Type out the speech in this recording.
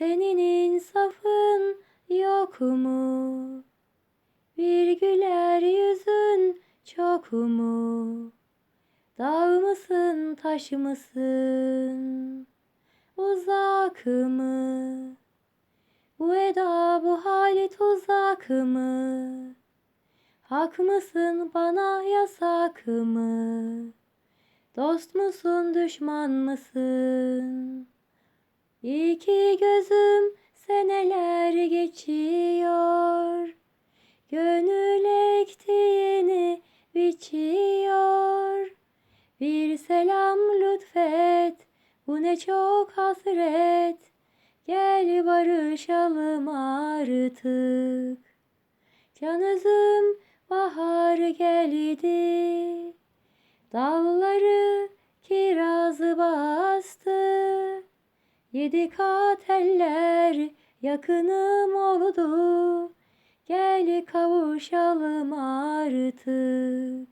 Senin insafın yok mu? Bir güler yüzün çok mu? Dağ mısın taş mısın? Uzak mı? Bu eda bu hali tuzak mı? Hak mısın bana yasak mı? Dost musun düşman mısın? İki seneler geçiyor. Gönül ektiğini biçiyor. Bir selam lütfet, bu ne çok hasret. Gel barışalım artık. Can özüm bahar geldi. Dalları kirazı bastı. Yedi kat eller yakınım oldu. Gel kavuşalım artık.